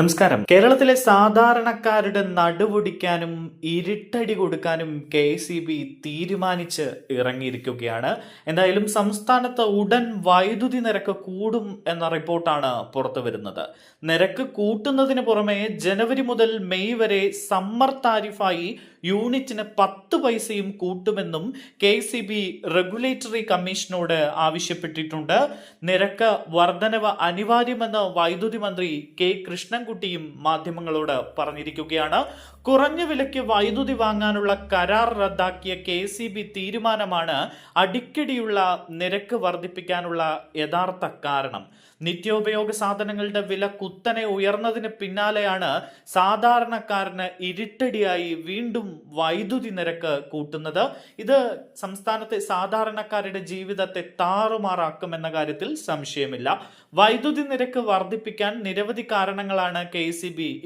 നമസ്കാരം. കേരളത്തിലെ സാധാരണക്കാരുടെ നടുവൊടിക്കാനും ഇരുട്ടടി കൊടുക്കാനും കെ സി ബി തീരുമാനിച്ച് ഇറങ്ങിയിരിക്കുകയാണ്. എന്തായാലും സംസ്ഥാനത്ത് ഉടൻ വൈദ്യുതി നിരക്ക് കൂടും എന്ന റിപ്പോർട്ടാണ് പുറത്തു വരുന്നത്. നിരക്ക് കൂട്ടുന്നതിന് പുറമെ ജനുവരി മുതൽ മെയ് വരെ സമ്മർ താരിഫായി യൂണിറ്റിന് പത്ത് പൈസയും കൂട്ടുമെന്നും കെ സി ബി റെഗുലേറ്ററി കമ്മീഷനോട് ആവശ്യപ്പെട്ടിട്ടുണ്ട്. നിരക്ക് വർധനവ് അനിവാര്യമെന്ന് വൈദ്യുതി മന്ത്രി കെ കൃഷ്ണൻകുട്ടിയും മാധ്യമങ്ങളോട് പറഞ്ഞിരിക്കുകയാണ്. കുറഞ്ഞ വിലയ്ക്ക് വൈദ്യുതി വാങ്ങാനുള്ള കരാർ റദ്ദാക്കിയ കെ സി ബി തീരുമാനമാണ് അടിക്കടിയുള്ള നിരക്ക് വർദ്ധിപ്പിക്കാനുള്ള യഥാർത്ഥ കാരണം. നിത്യോപയോഗ സാധനങ്ങളുടെ വില കുത്തനെ ഉയർന്നതിന് പിന്നാലെയാണ് സാധാരണക്കാരന് ഇരുട്ടടിയായി വീണ്ടും വൈദ്യുതി നിരക്ക് കൂട്ടുന്നത്. ഇത് സംസ്ഥാനത്തെ സാധാരണക്കാരുടെ ജീവിതത്തെ താറുമാറാക്കുമെന്ന കാര്യത്തിൽ സംശയമില്ല. വൈദ്യുതി നിരക്ക് വർദ്ധിപ്പിക്കാൻ നിരവധി കാരണങ്ങളാണ് കെ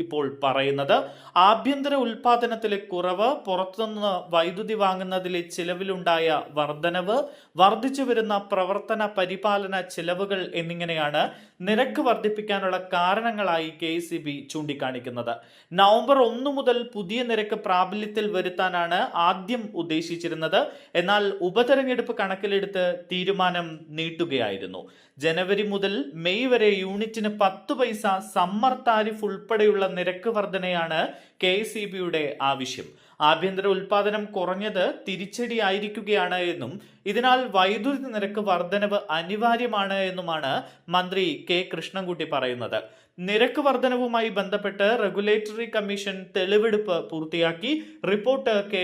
ഇപ്പോൾ പറയുന്നത്. ആഭ്യന്തര ഉൽപാദനത്തിലെ കുറവ് പുറത്തുനിന്ന് വൈദ്യുതി വാങ്ങുന്നതിലെ ചിലവിലുണ്ടായ വർധനവ് വർദ്ധിച്ചു വരുന്ന പ്രവർത്തന പരിപാലന ചിലവുകൾ എന്നിങ്ങനെയാണ് നിരക്ക് വർദ്ധിപ്പിക്കാനുള്ള കാരണങ്ങളായി കെ സി ബി ചൂണ്ടിക്കാണിക്കുന്നത്. നവംബർ ഒന്ന് മുതൽ പുതിയ നിരക്ക് പ്രാബല്യത്തിൽ വരുത്താനാണ് ആദ്യം ഉദ്ദേശിച്ചിരുന്നത്. എന്നാൽ ഉപതെരഞ്ഞെടുപ്പ് കണക്കിലെടുത്ത് തീരുമാനം നീട്ടുകയായിരുന്നു. ജനുവരി മുതൽ മെയ് വരെ യൂണിറ്റിന് പത്ത് പൈസ സമ്മർ താരിഫ് ഉൾപ്പെടെയുള്ള നിരക്ക് വർധനയാണ് കെ ആവശ്യം. ആഭ്യന്തര ഉൽപാദനം കുറഞ്ഞത് തിരിച്ചടിയായിരിക്കുകയാണ് എന്നും ഇതിനാൽ വൈദ്യുതി നിരക്ക് വർധനവ് അനിവാര്യമാണ് എന്നുമാണ് മന്ത്രി കെ കൃഷ്ണൻകുട്ടി പറയുന്നത്. നിരക്ക് വർധനവുമായി ബന്ധപ്പെട്ട് റെഗുലേറ്ററി കമ്മീഷൻ തെളിവെടുപ്പ് പൂർത്തിയാക്കി. റിപ്പോർട്ട് കെ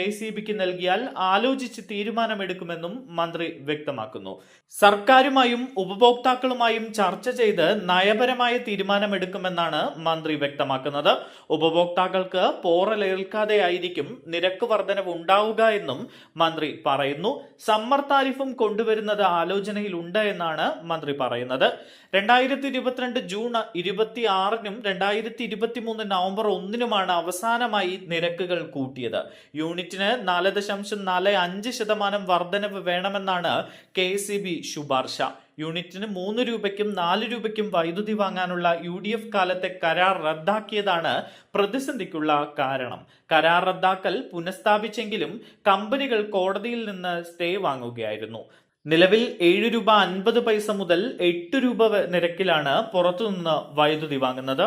നൽകിയാൽ ആലോചിച്ച് തീരുമാനമെടുക്കുമെന്നും മന്ത്രി വ്യക്തമാക്കുന്നു. സർക്കാരുമായും ഉപഭോക്താക്കളുമായും ചർച്ച ചെയ്ത് നയപരമായ തീരുമാനമെടുക്കുമെന്നാണ് മന്ത്രി വ്യക്തമാക്കുന്നത്. ഉപഭോക്താക്കൾക്ക് പോറലേൽക്കാതെയായിരിക്കും നിരക്ക് വർധനവ് ഉണ്ടാവുക എന്നും മന്ത്രി പറയുന്നു. സമ്മർ താരിഫും കൊണ്ടുവരുന്നത് ആലോചനയിലുണ്ട് എന്നാണ് മന്ത്രി പറയുന്നത്. രണ്ടായിരത്തി ഇരുപത്തിരണ്ട് ജൂൺ ഇരുപത്തി ആറിനും രണ്ടായിരത്തി ഇരുപത്തി മൂന്ന് നവംബർ ഒന്നിനുമാണ് അവസാനമായി നിരക്കുകൾ കൂട്ടിയത്. യൂണിറ്റിന് നാല് ദശാംശം നാല് അഞ്ച് ശതമാനം വർധനവ് വേണമെന്നാണ് കെ ശുപാർശ. യൂണിറ്റിന് മൂന്ന് രൂപയ്ക്കും നാല് രൂപയ്ക്കും വൈദ്യുതി വാങ്ങാനുള്ള യു ഡി എഫ് കാലത്തെ കരാർ റദ്ദാക്കിയതാണ് പ്രതിസന്ധിക്കുള്ള കാരണം. കരാർ റദ്ദാക്കൽ പുനഃസ്ഥാപിച്ചെങ്കിലും കമ്പനികൾ കോടതിയിൽ നിന്ന് സ്റ്റേ വാങ്ങുകയായിരുന്നു. നിലവിൽ ഏഴ് രൂപ അൻപത് പൈസ മുതൽ എട്ട് രൂപ നിരക്കിലാണ് പുറത്തുനിന്ന് വൈദ്യുതി വാങ്ങുന്നത്.